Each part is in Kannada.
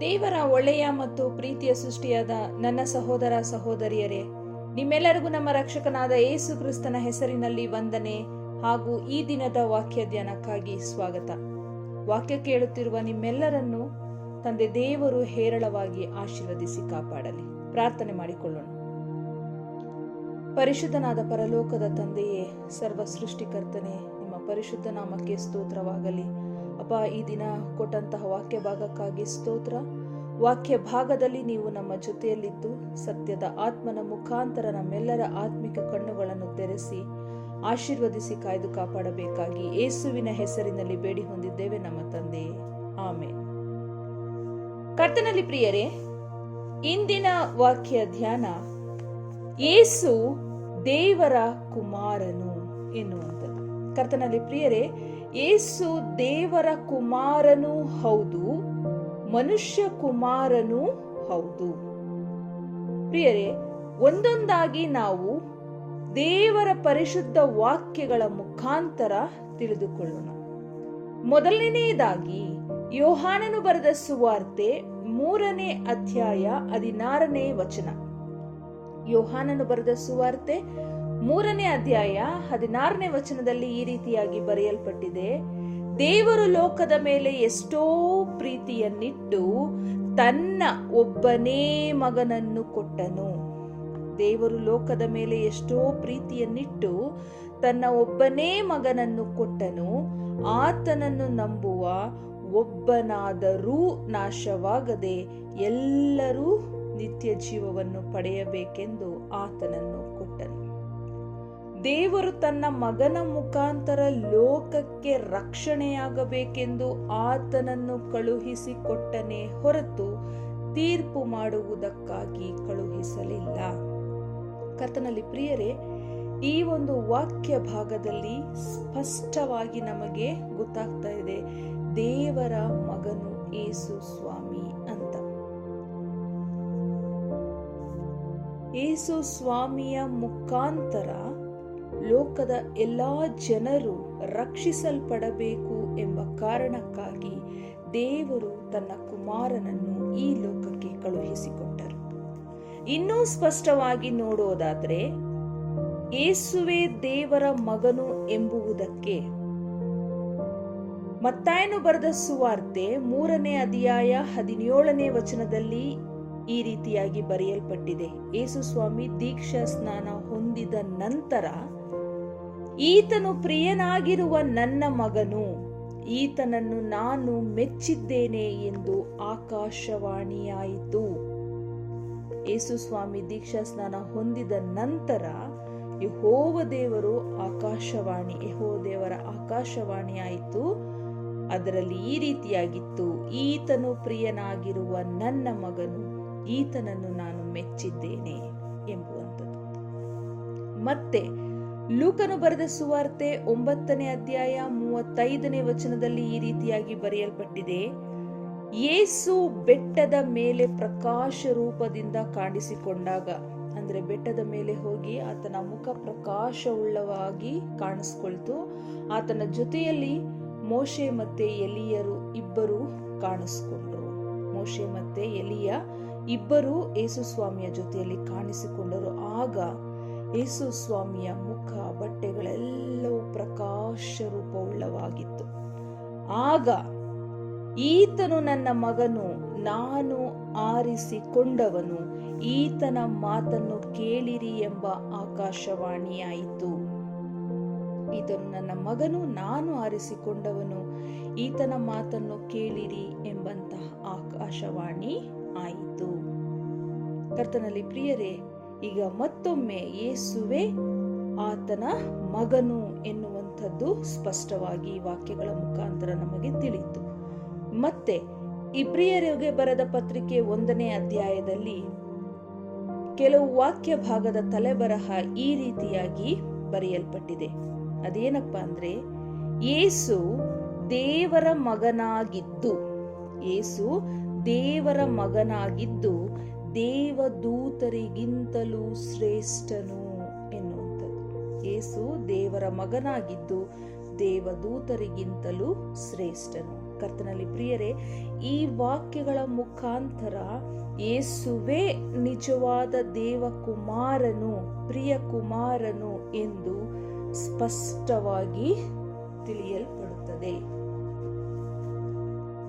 ದೇವರ ಒಳ್ಳೆಯ ಮತ್ತು ಪ್ರೀತಿಯ ಸೃಷ್ಟಿಯಾದ ನನ್ನ ಸಹೋದರ ಸಹೋದರಿಯರೇ, ನಿಮ್ಮೆಲ್ಲರಿಗೂ ನಮ್ಮ ರಕ್ಷಕನಾದ ಯೇಸು ಕ್ರಿಸ್ತನ ಹೆಸರಿನಲ್ಲಿ ವಂದನೆ ಹಾಗೂ ಈ ದಿನದ ವಾಕ್ಯ ಧ್ಯಾನಕ್ಕಾಗಿ ಸ್ವಾಗತ. ವಾಕ್ಯ ಕೇಳುತ್ತಿರುವ ನಿಮ್ಮೆಲ್ಲರನ್ನು ತಂದೆ ದೇವರು ಹೇರಳವಾಗಿ ಆಶೀರ್ವದಿಸಿ ಕಾಪಾಡಲಿ. ಪ್ರಾರ್ಥನೆ ಮಾಡಿಕೊಳ್ಳೋಣ. ಪರಿಶುದ್ಧನಾದ ಪರಲೋಕದ ತಂದೆಯೇ ಸರ್ವ ಸೃಷ್ಟಿಕರ್ತನೆ ನಿಮ್ಮ ಪರಿಶುದ್ಧ ನಾಮಕ್ಕೆ ಸ್ತೋತ್ರವಾಗಲಿ. ಅಪ್ಪ ಈ ದಿನ ಕೊಟ್ಟಂತಹ ವಾಕ್ಯ ಭಾಗಕ್ಕಾಗಿ ಸ್ತೋತ್ರ. ವಾಕ್ಯ ಭಾಗದಲ್ಲಿ ನೀವು ನಮ್ಮ ಜೊತೆಯಲ್ಲಿದ್ದು, ಸತ್ಯದ ಆತ್ಮನ ಮುಖಾಂತರ ನಮ್ಮೆಲ್ಲರ ಆತ್ಮಿಕ ಕಣ್ಣುಗಳನ್ನು ತೆರೆಸಿ, ಆಶೀರ್ವದಿಸಿ ಕಾಯ್ದು ಕಾಪಾಡಬೇಕಾಗಿ ಏಸುವಿನ ಹೆಸರಿನಲ್ಲಿ ಬೇಡಿ ಹೊಂದಿದ್ದೇವೆ ನಮ್ಮ ತಂದೆ. ಆಮೆ ಕರ್ತನಲ್ಲಿ ಪ್ರಿಯರೇ, ಇಂದಿನ ವಾಕ್ಯ ಧ್ಯಾನ ಏಸು ದೇವರ ಕುಮಾರನು ಎನ್ನುವಂಥದ್ದು. ಕರ್ತನಲ್ಲಿ ಪ್ರಿಯರೇ, ಏಸು ದೇವರ ಕುಮಾರನೂ ಹೌದು, ಮನುಷ್ಯ ಕುಮಾರನೂ ಹೌದು. ಪ್ರಿಯರೇ, ಒಂದೊಂದಾಗಿ ನಾವು ದೇವರ ಪರಿಶುದ್ಧ ವಾಕ್ಯಗಳ ಮುಖಾಂತರ ತಿಳಿದುಕೊಳ್ಳೋಣ. ಮೊದಲನೆಯದಾಗಿ, ಯೋಹಾನನು ಬರೆದ ಸುವಾರ್ತೆ ಮೂರನೇ ಅಧ್ಯಾಯ ಹದಿನಾರನೇ ವಚನ. ಯೋಹಾನನು ಬರೆದ ಸುವಾರ್ತೆ ಮೂರನೇ ಅಧ್ಯಾಯ ಹದಿನಾರನೇ ವಚನದಲ್ಲಿ ಈ ರೀತಿಯಾಗಿ ಬರೆಯಲ್ಪಟ್ಟಿದೆ. ದೇವರು ಲೋಕದ ಮೇಲೆ ಎಷ್ಟೋ ಪ್ರೀತಿಯನ್ನಿಟ್ಟು ತನ್ನ ಒಬ್ಬನೇ ಮಗನನ್ನು ಕೊಟ್ಟನು. ದೇವರು ಲೋಕದ ಮೇಲೆ ಎಷ್ಟೋ ಪ್ರೀತಿಯನ್ನಿಟ್ಟು ತನ್ನ ಒಬ್ಬನೇ ಮಗನನ್ನು ಕೊಟ್ಟನು. ಆತನನ್ನು ನಂಬುವ ಒಬ್ಬನಾದರೂ ನಾಶವಾಗದೆ ಎಲ್ಲರೂ ನಿತ್ಯ ಜೀವವನ್ನು ಪಡೆಯಬೇಕೆಂದು ಆತನನ್ನು ಕೊಟ್ಟನು. ದೇವರು ತನ್ನ ಮಗನ ಮುಖಾಂತರ ಲೋಕಕ್ಕೆ ರಕ್ಷಣೆಯಾಗಬೇಕೆಂದು ಆತನನ್ನು ಕಳುಹಿಸಿಕೊಟ್ಟನೆ ಹೊರತು ತೀರ್ಪು ಮಾಡುವುದಕ್ಕಾಗಿ ಕಳುಹಿಸಲಿಲ್ಲ. ಕರ್ತನಲ್ಲಿ ಪ್ರಿಯರೇ, ಈ ಒಂದು ವಾಕ್ಯ ಭಾಗದಲ್ಲಿ ಸ್ಪಷ್ಟವಾಗಿ ನಮಗೆ ಗೊತ್ತಾಗ್ತಾ ಇದೆ, ದೇವರ ಮಗನು ಏಸು ಸ್ವಾಮಿ ಅಂತ. ಏಸು ಸ್ವಾಮಿಯ ಮುಖಾಂತರ ಲೋಕದ ಎಲ್ಲಾ ಜನರು ರಕ್ಷಿಸಲ್ಪಡಬೇಕು ಎಂಬ ಕಾರಣಕ್ಕಾಗಿ ದೇವರು ತನ್ನ ಕುಮಾರನನ್ನು ಈ ಲೋಕಕ್ಕೆ ಕಳುಹಿಸಿಕೊಟ್ಟರು. ಇನ್ನೂ ಸ್ಪಷ್ಟವಾಗಿ ನೋಡೋದಾದ್ರೆ ಏಸುವೆ ದೇವರ ಮಗನು ಎಂಬುವುದಕ್ಕೆ ಮತ್ತಾಯನು ಬರೆದ ಸುವಾರ್ತೆ ಮೂರನೇ ಅಧ್ಯಾಯ ಹದಿನೇಳನೇ ವಚನದಲ್ಲಿ ಈ ರೀತಿಯಾಗಿ ಬರೆಯಲ್ಪಟ್ಟಿದೆ. ಯೇಸು ಸ್ವಾಮಿ ದೀಕ್ಷಾ ಸ್ನಾನ ಹೊಂದಿದ ನಂತರ ಈತನು ಪ್ರಿಯನಾಗಿರುವ ನನ್ನ ಮಗನು, ಈತನನ್ನು ನಾನು ಮೆಚ್ಚಿದ್ದೇನೆ ಎಂದು ಆಕಾಶವಾಣಿಯಾಯಿತು. ಯೇಸು ಸ್ವಾಮಿ ದೀಕ್ಷಾ ಸ್ನಾನ ಹೊಂದಿದ ನಂತರ ಯಹೋವ ದೇವರು ಆಕಾಶವಾಣಿ, ಯಹೋ ದೇವರ ಆಕಾಶವಾಣಿಯಾಯಿತು. ಅದರಲ್ಲಿ ಈ ರೀತಿಯಾಗಿತ್ತು, ಈತನು ಪ್ರಿಯನಾಗಿರುವ ನನ್ನ ಮಗನು, ಈತನನ್ನು ನಾನು ಮೆಚ್ಚಿದ್ದೇನೆ ಎಂಬುವಂಥದ್ದು. ಮತ್ತೆ ಲೂಕನು ಬರೆದ ಸುವಾರ್ತೆ ಒಂಬತ್ತನೇ ಅಧ್ಯಾಯ ಮೂವತ್ತೈದನೇ ವಚನದಲ್ಲಿ ಈ ರೀತಿಯಾಗಿ ಬರೆಯಲ್ಪಟ್ಟಿದೆ. ಯೇಸು ಬೆಟ್ಟದ ಮೇಲೆ ಪ್ರಕಾಶ ರೂಪದಿಂದ ಕಾಣಿಸಿಕೊಂಡಾಗ, ಅಂದ್ರೆ ಬೆಟ್ಟದ ಮೇಲೆ ಹೋಗಿ ಆತನ ಮುಖ ಪ್ರಕಾಶವುಳ್ಳವಾಗಿ ಕಾಣಿಸ್ಕೊಳ್ತು. ಆತನ ಜೊತೆಯಲ್ಲಿ ಮೋಶೆ ಮತ್ತೆ ಎಲಿಯರು ಇಬ್ಬರು ಕಾಣಿಸ್ಕೊಂಡ್ರು. ಮೋಶೆ ಮತ್ತೆ ಎಲಿಯ ಇಬ್ಬರು ಯೇಸು ಸ್ವಾಮಿಯ ಜೊತೆಯಲ್ಲಿ ಕಾಣಿಸಿಕೊಂಡರು. ಆಗ ಯೇಸು ಸ್ವಾಮಿಯ ಮುಖ ಬಟ್ಟೆಗಳೆಲ್ಲವೂ ಪ್ರಕಾಶ ರೂಪವುಳ್ಳವಾಗಿತ್ತು ಆಗ ಈತನು ನನ್ನ ಮಗನು, ನಾನು ಆರಿಸಿಕೊಂಡವನು, ಈತನ ಮಾತನ್ನು ಕೇಳಿರಿ ಎಂಬ ಆಕಾಶವಾಣಿಯಾಯಿತು. ಈತನು ನನ್ನ ಮಗನು, ನಾನು ಆರಿಸಿಕೊಂಡವನು, ಈತನ ಮಾತನ್ನು ಕೇಳಿರಿ ಎಂಬಂತಹ ಆಕಾಶವಾಣಿ ಆಯಿತು. ಕರ್ತನಲ್ಲಿ ಪ್ರಿಯರೇ ಈಗ ಮತ್ತೊಮ್ಮೆ ಯೇಸುವೆ ಆತನ ಮಗನು ಎನ್ನುವಂಥದ್ದು ಸ್ಪಷ್ಟವಾಗಿ ವಾಕ್ಯಗಳ ಮುಖಾಂತರ ನಮಗೆ ತಿಳಿಯಿತು ಮತ್ತೆ ಇಬ್ರಿಯರಿಗೆ ಬರೆದ ಪತ್ರಿಕೆ ಒಂದನೇ ಅಧ್ಯಾಯದಲ್ಲಿ ಕೆಲವು ವಾಕ್ಯ ಭಾಗದ ತಲೆಬರಹ ಈ ರೀತಿಯಾಗಿ ಬರೆಯಲ್ಪಟ್ಟಿದೆ. ಅದೇನಪ್ಪ ಅಂದ್ರೆ ಏಸು ದೇವರ ಮಗನಾಗಿದ್ದು ಏಸು ದೇವರ ಮಗನಾಗಿದ್ದು ದೇವದೂತರಿಗಿಂತಲೂ ಶ್ರೇಷ್ಠನು ಎನ್ನುವಂಥದ್ದು. ಏಸು ದೇವರ ಮಗನಾಗಿದ್ದು ದೇವದೂತರಿಗಿಂತಲೂ ಶ್ರೇಷ್ಠನು. ಕರ್ತನಲ್ಲಿ ಪ್ರಿಯರೇ, ಈ ವಾಕ್ಯಗಳ ಮುಖಾಂತರ ಯೇಸುವೇ ನಿಜವಾದ ದೇವಕುಮಾರನು ಪ್ರಿಯ ಕುಮಾರನು ಎಂದು ಸ್ಪಷ್ಟವಾಗಿ ತಿಳಿಯಲ್ಪಡುತ್ತದೆ.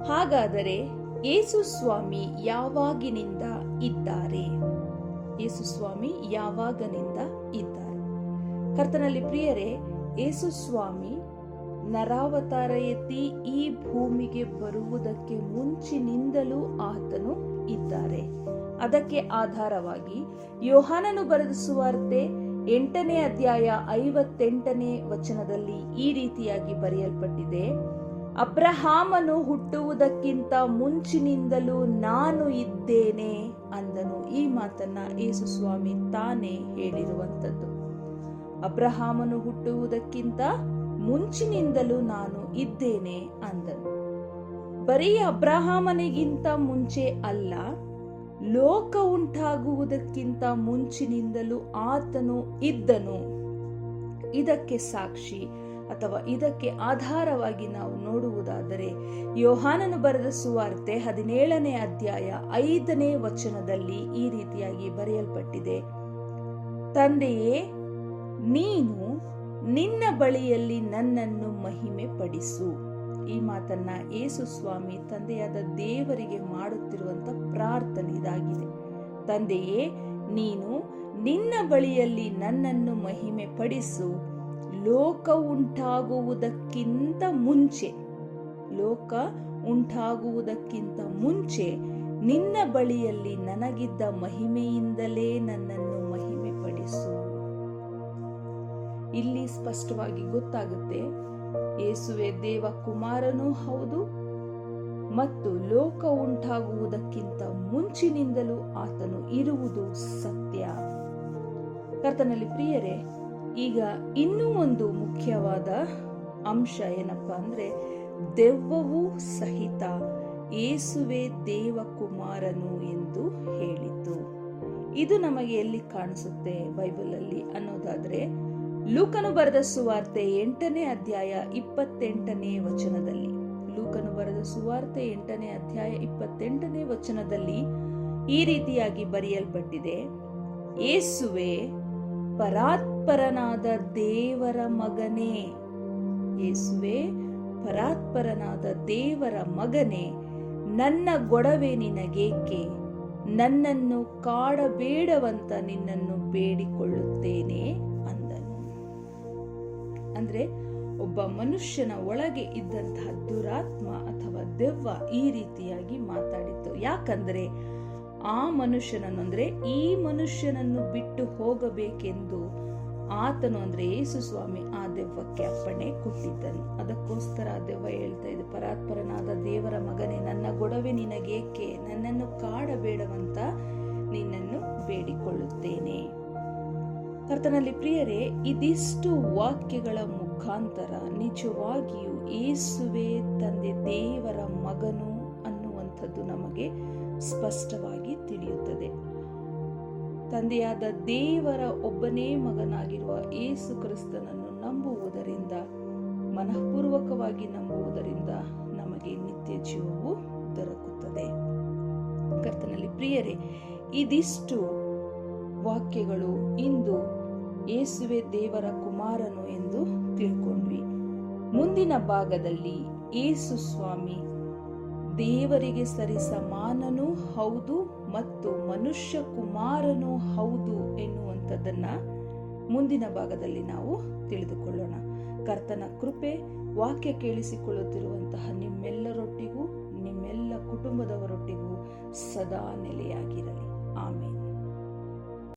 ಹಾಗಾದರೆ ಯೇಸು ಸ್ವಾಮಿ ಯಾವಾಗಿನಿಂದ ಇದ್ದಾರೆ? ಯೇಸು ಸ್ವಾಮಿ ಯಾವಾಗನಿಂದ ಇದ್ದಾರೆ? ಕರ್ತನಲ್ಲಿ ಪ್ರಿಯರೇ, ಯೇಸು ಸ್ವಾಮಿ ನರಾವತಾರ ಎತ್ತಿ ಈ ಭೂಮಿಗೆ ಬರುವುದಕ್ಕೆ ಮುಂಚಿನಿಂದಲೂ ಆತನು ಇದ್ದಾರೆ. ಅದಕ್ಕೆ ಆಧಾರವಾಗಿ ಯೋಹಾನನು ಬರೆದ ಸುವಾರ್ತೆ ಎಂಟನೇ ಅಧ್ಯಾಯ ಐವತ್ತೆಂಟನೇ ವಚನದಲ್ಲಿ ಈ ರೀತಿಯಾಗಿ ಬರೆಯಲ್ಪಟ್ಟಿದೆ. ಅಬ್ರಹಾಮನು ಹುಟ್ಟುವುದಕ್ಕಿಂತ ಮುಂಚಿನಿಂದಲೂ ನಾನು ಇದ್ದೇನೆ ಅಂದನು. ಈ ಮಾತನ್ನ ಯೇಸು ಸ್ವಾಮಿ ತಾನೇ ಹೇಳಿರುವಂಥದ್ದು. ಅಬ್ರಹಾಮನು ಹುಟ್ಟುವುದಕ್ಕಿಂತ ಮುಂಚಿನಿಂದಲೂ ನಾನು ಇದ್ದೇನೆ ಅಂದನು. ಬರೀ ಅಬ್ರಹಾಮನಿಗಿಂತ ಮುಂಚೆ ಅಲ್ಲ, ಲೋಕ ಉಂಟಾಗುವುದಕ್ಕಿಂತ ಮುಂಚಿನಿಂದಲೂ ಆತನು ಇದ್ದನು. ಇದಕ್ಕೆ ಸಾಕ್ಷಿ ಅಥವಾ ಇದಕ್ಕೆ ಆಧಾರವಾಗಿ ನಾವು ನೋಡುವುದಾದರೆ ಯೋಹಾನನು ಬರೆದ ಸುವಾರ್ತೆ ಹದಿನೇಳನೇ ಅಧ್ಯಾಯ ಐದನೇ ವಚನದಲ್ಲಿ ಈ ರೀತಿಯಾಗಿ ಬರೆಯಲ್ಪಟ್ಟಿದೆ. ತಂದೆಯೇ, ನೀನು ನಿನ್ನ ಬಳಿಯಲ್ಲಿ ನನ್ನನ್ನು ಮಹಿಮೆ ಪಡಿಸು ಈ ಮಾತನ್ನ ಯೇಸು ಸ್ವಾಮಿ ತಂದೆಯಾದ ದೇವರಿಗೆ ಮಾಡುತ್ತಿರುವಂತ ಪ್ರಾರ್ಥನೆ ಇದಾಗಿದೆ. ತಂದೆಯೇ, ನೀನು ನಿನ್ನ ಬಳಿಯಲ್ಲಿ ನನ್ನನ್ನು ಮಹಿಮೆ ಪಡಿಸು ಲೋಕ ಉಂಟಾಗುವುದಕ್ಕಿಂತ ಮುಂಚೆ, ಲೋಕ ಉಂಟಾಗುವುದಕ್ಕಿಂತ ಮುಂಚೆ ನಿನ್ನ ಬಳಿಯಲ್ಲಿ ನನಗಿದ್ದ ಮಹಿಮೆಯಿಂದಲೇ ನನ್ನನ್ನು ಮಹಿಮೆ ಪಡಿಸು ಇಲ್ಲಿ ಸ್ಪಷ್ಟವಾಗಿ ಗೊತ್ತಾಗುತ್ತೆ, ಯೇಸುವೆ ದೇವ ಕುಮಾರನೂ ಹೌದು ಮತ್ತು ಲೋಕ ಉಂಟಾಗುವುದಕ್ಕಿಂತ ಮುಂಚಿನಿಂದಲೂ ಆತನು ಇರುವುದು ಸತ್ಯ. ಕರ್ತನಲ್ಲಿ ಪ್ರಿಯರೇ ಈಗ ಇನ್ನೂ ಒಂದು ಮುಖ್ಯವಾದ ಅಂಶ ಏನಪ್ಪ ಅಂದ್ರೆ ದೆವ್ವವೂ ಸಹಿತ ಏಸುವೆ ದೇವಕುಮಾರನು ಎಂದು ಹೇಳಿತು ಇದು ನಮಗೆ ಎಲ್ಲಿ ಕಾಣಿಸುತ್ತೆ ಬೈಬಲಲ್ಲಿ ಅನ್ನೋದಾದ್ರೆ ಲೂಕನು ಬರೆದ ಸುವಾರ್ತೆ ಎಂಟನೇ ಅಧ್ಯಾಯ ಇಪ್ಪತ್ತೆಂಟನೇ ವಚನದಲ್ಲಿ. ಲೂಕನು ಬರೆದ ಸುವಾರ್ತೆ ಎಂಟನೇ ಅಧ್ಯಾಯ ಇಪ್ಪತ್ತೆಂಟನೇ ವಚನದಲ್ಲಿ ಈ ರೀತಿಯಾಗಿ ಬರೆಯಲ್ಪಟ್ಟಿದೆ. ಏಸುವೆ ಪರಾತ್ಪರನಾದ ದೇವರ ಮಗನೇ. ಯೇಸುವೆ, ಪರಾತ್ಪರನಾದ ದೇವರ ಮಗನೇ, ನನ್ನ ಗೊಡವೆ ನಿನಗೇಕೆ? ನನ್ನನ್ನು ಕಾಡಬೇಡವಂತ ನಿನ್ನನ್ನು ಬೇಡಿಕೊಳ್ಳುತ್ತೇನೆ ಅಂದನು. ಅಂದ್ರೆ, ಒಬ್ಬ ಮನುಷ್ಯನ ಒಳಗೆ ಇದ್ದಂತಹ ದುರಾತ್ಮ ಅಥವಾ ದೆವ್ವ ಈ ರೀತಿಯಾಗಿ ಮಾತಾಡಿತ್ತು. ಯಾಕಂದ್ರೆ ಆ ಮನುಷ್ಯನನ್ನು ಅಂದರೆ ಈ ಮನುಷ್ಯನನ್ನು ಬಿಟ್ಟು ಹೋಗಬೇಕೆಂದು ಆತನು ಅಂದರೆ ಯೇಸು ಸ್ವಾಮಿ ಆ ದೆವ್ವಕ್ಕೆ ಅಪ್ಪಣೆ ಕೊಟ್ಟಿದ್ದನು. ಅದಕ್ಕೋಸ್ಕರ ಆ ದೆವ್ವ ಹೇಳ್ತಾ ಇದೆ, ಪರಾತ್ಪರನಾದ ದೇವರ ಮಗನೇ, ನನ್ನ ಗೊಡವೆ ನಿನಗೇಕೆ? ನನ್ನನ್ನು ಕಾಡಬೇಡವಂತ ನಿನ್ನನ್ನು ಬೇಡಿಕೊಳ್ಳುತ್ತೇನೆ. ಕರ್ತನಲ್ಲಿ ಪ್ರಿಯರೇ, ಇದಿಷ್ಟು ವಾಕ್ಯಗಳ ಮುಖಾಂತರ ನಿಜವಾಗಿಯೂ ಏಸುವೆ ತಂದೆ ದೇವರ ಮಗನು ಅನ್ನುವಂಥದ್ದು ನಮಗೆ ಸ್ಪಷ್ಟವಾಗಿ ತಿಳಿಯುತ್ತದೆ. ತಂದೆಯಾದ ದೇವರ ಒಬ್ಬನೇ ಮಗನಾಗಿರುವ ಏಸು ಕ್ರಿಸ್ತನನ್ನು ನಂಬುವುದರಿಂದ, ಮನಃಪೂರ್ವಕವಾಗಿ ನಂಬುವುದರಿಂದ ನಮಗೆ ನಿತ್ಯ ಜೀವವು ದೊರಕುತ್ತದೆ. ಕರ್ತನಲ್ಲಿ ಪ್ರಿಯರೇ, ಇದಿಷ್ಟು ವಾಕ್ಯಗಳು ಇಂದು ಏಸುವೆ ದೇವರ ಕುಮಾರನು ಎಂದು ತಿಳ್ಕೊಂಡ್ವಿ. ಮುಂದಿನ ಭಾಗದಲ್ಲಿ ಏಸು ಸ್ವಾಮಿ ದೇವರಿಗೆ ಸರಿ ಸಮಾನನೂ ಹೌದು ಮತ್ತು ಮನುಷ್ಯ ಕುಮಾರನೂ ಹೌದು ಎನ್ನುವಂಥದ್ದನ್ನ ಮುಂದಿನ ಭಾಗದಲ್ಲಿ ನಾವು ತಿಳಿದುಕೊಳ್ಳೋಣ. ಕರ್ತನ ಕೃಪೆ, ವಾಕ್ಯ ಕೇಳಿಸಿಕೊಳ್ಳುತ್ತಿರುವಂತಹ ನಿಮ್ಮೆಲ್ಲರೊಟ್ಟಿಗೂ, ನಿಮ್ಮೆಲ್ಲ ಕುಟುಂಬದವರೊಟ್ಟಿಗೂ ಸದಾ ನೆಲೆಯಾಗಿರಲಿ. ಆಮೇಲೆ